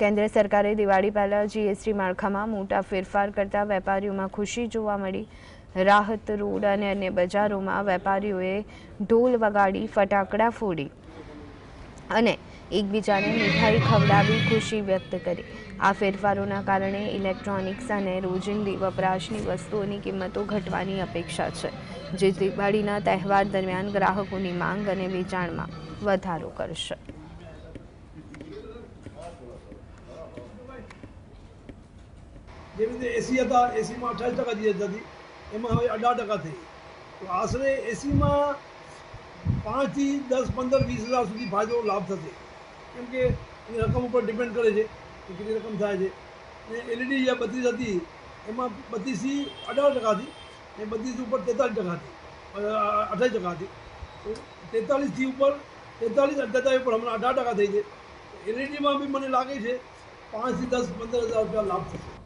કેન્દ્ર સરકારે દિવાળી પહેલાં જીએસટી માળખામાં મોટા ફેરફાર કરતા વેપારીઓમાં ખુશી જોવા મળી. રાહત રોડ અને અન્ય બજારોમાં વેપારીઓએ ઢોલ વગાડી, ફટાકડા ફોડી અને એકબીજાને મીઠાઈ ખવડાવી ખુશી વ્યક્ત કરી. આ ફેરફારોના કારણે ઇલેક્ટ્રોનિક્સ અને રોજિંદી વપરાશની વસ્તુઓની કિંમતો ઘટવાની અપેક્ષા છે, જે દિવાળીના તહેવાર દરમિયાન ગ્રાહકોની માંગ અને વેચાણમાં વધારો કરશે. જેવી રીતે એસી હતા એસીમાં અઠ્ઠાવીસ ટકા જીએસ હતી એમાં હવે અઢાર ટકા થઈ. તો આશરે એસીમાં પાંચથી દસ, પંદર, વીસ હજાર સુધી ફાયદો, લાભ થશે. કેમ કે એની રકમ ઉપર ડિપેન્ડ કરે છે કે કેટલી રકમ થાય છે. ને એલઈડી જે બત્રીસ હતી, એમાં બત્રીસથી અઢાર ટકા હતી. ને બત્રીસ ઉપર તેતાલીસ ટકા હતી. અઠાવીસ ટકા હતી. તો તેતાલીસથી ઉપર, તેતાલીસ અને તેતાલીસ ઉપર હમણાં અઢાર ટકા થઈ છે. એલઈડીમાં બી મને લાગે છે પાંચથી દસ, પંદર હજાર રૂપિયા લાભ થશે.